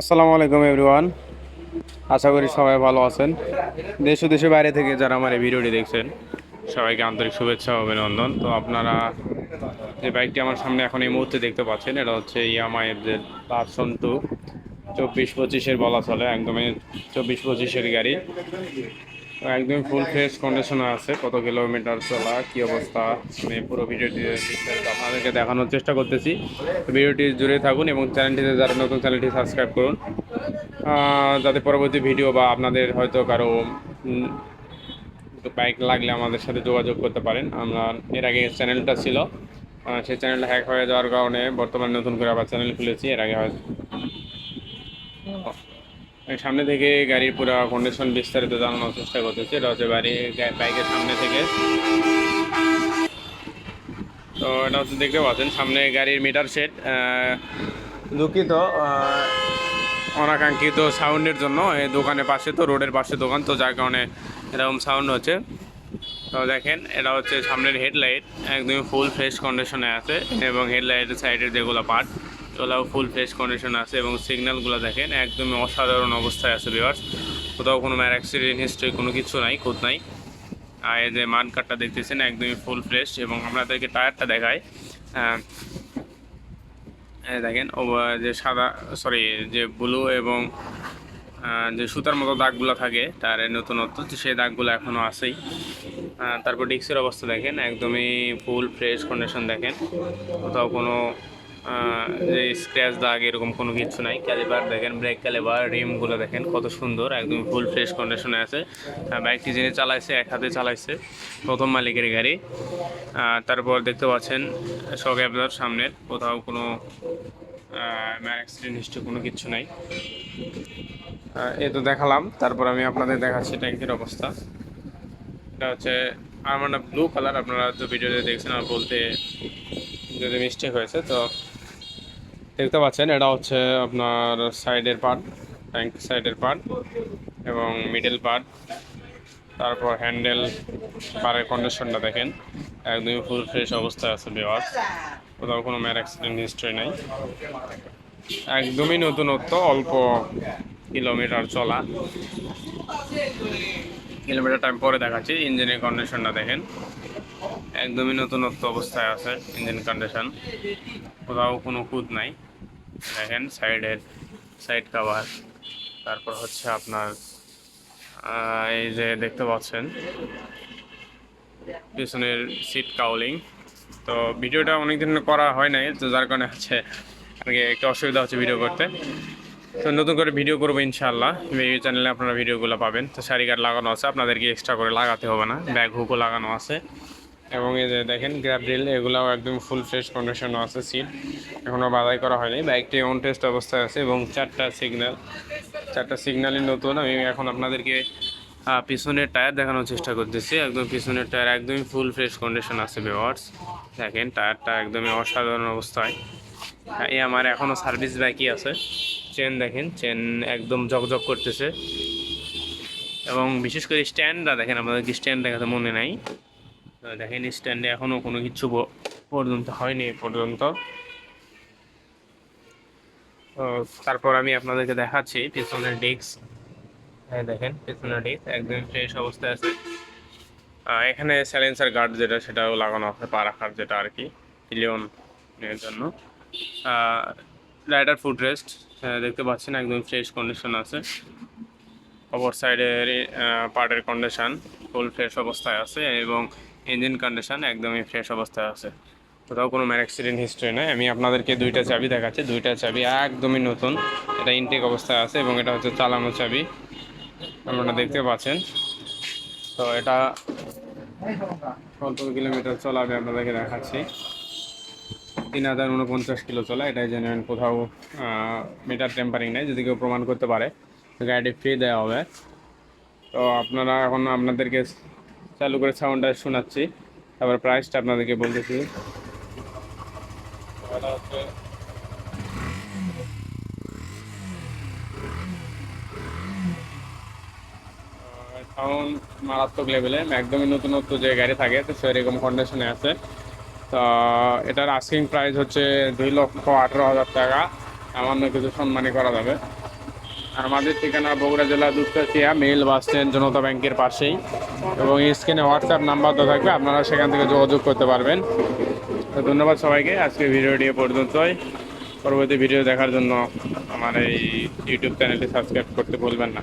আসসালামু আলাইকুম এভরিওয়ান আশা করি সবাই ভালো আছেন। দেশ ও দেশের বাইরে থেকে যারা আমার এই ভিডিওটি দেখছেন, সবাইকে আন্তরিক শুভেচ্ছা অভিনন্দন। তো আপনারা যে বাইকটি আমার সামনে এখন এই মুহূর্তে দেখতে পাচ্ছেন, এটা হচ্ছে ইয়ামাইয়ের যে ভার্সন টু চব্বিশ পঁচিশের বলা চলে, একদমই চব্বিশ পঁচিশের গাড়ি। একদম ফুল ফ্রেশ কন্ডিশনে আছে, কত কিলোমিটার চলা, কি অবস্থা আমি পুরো ভিডিওটি আপনাদেরকে দেখানোর চেষ্টা করতেছি। ভিডিওটি জুড়ে থাকুন এবং চ্যানেলটিতে যারা নতুন চ্যানেলটি সাবস্ক্রাইব করুন। যাতে পরবর্তী ভিডিও বা আপনাদের হয়তো কারও বাইক লাগলে আমাদের সাথে যোগাযোগ করতে পারেন। আমরা এর আগে চ্যানেলটা ছিল সেই চ্যানেলটা হ্যাক হয়ে যাওয়ার কারণে বর্তমানে নতুন করে আবার চ্যানেল খুলেছি। এর আগে এই সামনে থেকে গাড়ির পুরো কন্ডিশন বিস্তারিত জানানোর চেষ্টা করতেছি। এটা হচ্ছে বাড়ি বাইকের সামনে থেকে। তো এটা হচ্ছে দেখতে পাচ্ছেন, সামনে গাড়ির মিটার সেট দুঃখিত অনাকাঙ্ক্ষিত সাউন্ডের জন্য এই দোকানের পাশে তো, রোডের পাশে দোকান, তো যার কারণে এরকম সাউন্ড হচ্ছে। তো দেখেন, এটা হচ্ছে সামনের হেডলাইট, একদমই ফুল ফ্রেশ কন্ডিশনে আছে এবং হেডলাইটের সাইডের যেগুলো পার্ট ওগুলোও ফুল ফ্রেশ কন্ডিশন আছে এবং সিগন্যালগুলো দেখেন একদমই অসাধারণ অবস্থায় আছে ভিওয়ার্স কোথাও কোনো ম্যার অ্যাক্সিডেন্ট হিস্ট্রি কোনো কিছু নাই খুদ নাই। আর যে মান কাটটা দেখতেছেন একদমই ফুল ফ্রেশ এবং আপনাদেরকে টায়ারটা দেখাই। আহ, দেখেন যে সাদা সরি যে ব্লু এবং যে সুতার মতো দাগগুলো থাকে তার নতুনত্ব সেই দাগগুলো এখনও আছেই। তারপর ডিক্সের অবস্থা দেখেন একদমই ফুল ফ্রেশ কন্ডিশন দেখেন। কোথাও কোনো যে স্ক্র্যাচ দাগ এরকম কোনো কিছু নাই। ক্যালিবার দেখেন ব্রেক ক্যালিবার রিমগুলো দেখেন কত সুন্দর, একদম ফুল ফ্রেশ কন্ডিশনে আছে। বাইকটি যিনি চালাইছে, এক হাতে চালাইছে, প্রথম মালিকের গাড়ি। তারপর দেখতে পাচ্ছেন শক অ্যাবজার সামনের, কোথাও কোনো অ্যাক্সিডেন্ট হিস্ট্রি কোনো কিছু নাই। এ তো দেখালাম, তারপর আমি আপনাদের দেখাচ্ছি ট্যাঙ্কির অবস্থা। এটা হচ্ছে আমার ব্লু কালার আপনারা তো ভিডিওতে দেখছেন আর বলতে যদি মিস্টেক হয়েছে, তো দেখতে পাচ্ছেন, এটা হচ্ছে আপনার সাইডের পার্ট ট্যাঙ্ক সাইডের পার্ট এবং মিডল পার্ট। তারপর হ্যান্ডেল পারের কন্ডিশনটা দেখেন। একদমই ফুল ফ্রেশ অবস্থায় আছে বেওয়ার কোথাও কোনো ম্যার অ্যাক্সিডেন্ট হিস্ট্রি নেই। একদমই নতুনত্ব, অল্প কিলোমিটার চলা। কিলোমিটার টাইম পরে দেখাচ্ছি ইঞ্জিনের কন্ডিশনটা দেখেন। একদমই নতুনত্ব অবস্থায় আছে ইঞ্জিন কন্ডিশন কোথাও কোনো খুঁত নাই। দেখেন, সাইডের সাইড কাভার তারপর হচ্ছে আপনার এই যে দেখতে পাচ্ছেন, পিছনের সিট কাউলিং তো ভিডিওটা অনেক দিন করা হয় নাই, তো যার কারণে হচ্ছে আর কি একটু অসুবিধা হচ্ছে ভিডিও করতে। তো নতুন করে ভিডিও করব ইনশাল্লাহ এই চ্যানেলে আপনারা ভিডিওগুলো পাবেন। তো শাড়ি গার্ড লাগানো আছে, আপনাদেরকে এক্সট্রা করে লাগাতে হবে না। ব্যাগ হুকও লাগানো আছে। এবং এই যে দেখেন গ্র্যাব রিল এগুলাও একদম ফুল ফ্রেশ কন্ডিশনও আছে সিট এখনও বাধাই করা হয়নি। বাইকটি অন টেস্ট অবস্থায় আছে এবং চারটা সিগন্যাল চারটা সিগন্যালই নতুন। আমি এখন আপনাদেরকে পিছনের টায়ার দেখানোর চেষ্টা করতেছি। একদম পিছনের টায়ার একদমই ফুল ফ্রেশ কন্ডিশন আছে বেওয়ার্স দেখেন টায়ারটা একদমই অসাধারণ অবস্থায়। আহ, এই আমার এখনও সার্ভিস বাইকই আছে। চেন দেখেন চেন একদম জকজক করতেছে। এবং বিশেষ করে স্ট্যান্ডটা দেখেন আপনাদেরকে স্ট্যান্ড দেখাতে মনে নাই। দেখেন স্ট্যান্ডে এখনও কোনো কিছু পর্যন্ত হয়নি পর্যন্ত। তারপর আমি আপনাদেরকে দেখাচ্ছি, পিছনের ডিস্ক হ্যাঁ দেখেন, পিছনের ডিস্ক একদম ফ্রেশ অবস্থায় আছে। এখানে স্যালেন্সার গার্ড যেটা, সেটাও লাগানো আছে, পা রাখার যেটা আর কি পিলিয়ন এর জন্য। রাইডার ফুড রেস্ট দেখতে পাচ্ছেন, একদম ফ্রেশ কন্ডিশন আছে। অপর সাইডের পার্টের কন্ডিশন ফুল ফ্রেশ অবস্থায় আছে এবং ইঞ্জিন কন্ডিশন একদমই ফ্রেশ অবস্থায় আছে। কোথাও কোনো ম্যার অ্যাক্সিডেন্ট হিস্ট্রি নয় আমি আপনাদেরকে দুইটা চাবি দেখাচ্ছি। দুইটা চাবি একদমই নতুন। এটা ইনটেক অবস্থায় আছে এবং এটা হচ্ছে চালানো চাবি। আপনারা দেখতে পাচ্ছেন। তো এটা কত কিলোমিটার চলাবে আপনাদেরকে দেখাচ্ছি। তিন হাজার উনপঞ্চাশ কিলো চলা। এটাই জেনুইন কোথাও মিটার টেম্পারিং নেই। যদি কেউ প্রমাণ করতে পারে, গাড়িটি ফ্রি দেওয়া হবে। তো আপনারা এখন আপনাদেরকে চালু করে সাউন্ডটা শোনাচ্ছি। তারপর প্রাইসটা আপনাদেরকে বলতেছি। সাউন্ড মারাত্মক লেভেলে একদমই নতুনত্ব যে গাড়ি থাকে, তো সেরকম কন্ডিশনে আছে। তো, এটার আস্কিং প্রাইস হচ্ছে দুই লক্ষ আঠেরো হাজার টাকা। সামান্য কিছু সম্মানী করা যাবে। আমাদের ঠিকানা বগুড়া জেলা দুপচাচিয়া মেল বাস স্ট্যান্ড, জনতা ব্যাংকের পাশেই। এবং স্ক্রিনে হোয়াটসঅ্যাপ নাম্বার তো থাকবে, আপনারা সেখান থেকে যোগাযোগ করতে পারবেন। তো ধন্যবাদ সবাইকে, আজকে ভিডিওটি পর্যন্তই। পরবর্তী ভিডিও দেখার জন্য আমার এই ইউটিউব চ্যানেলটি সাবস্ক্রাইব করতে ভুলবেন না।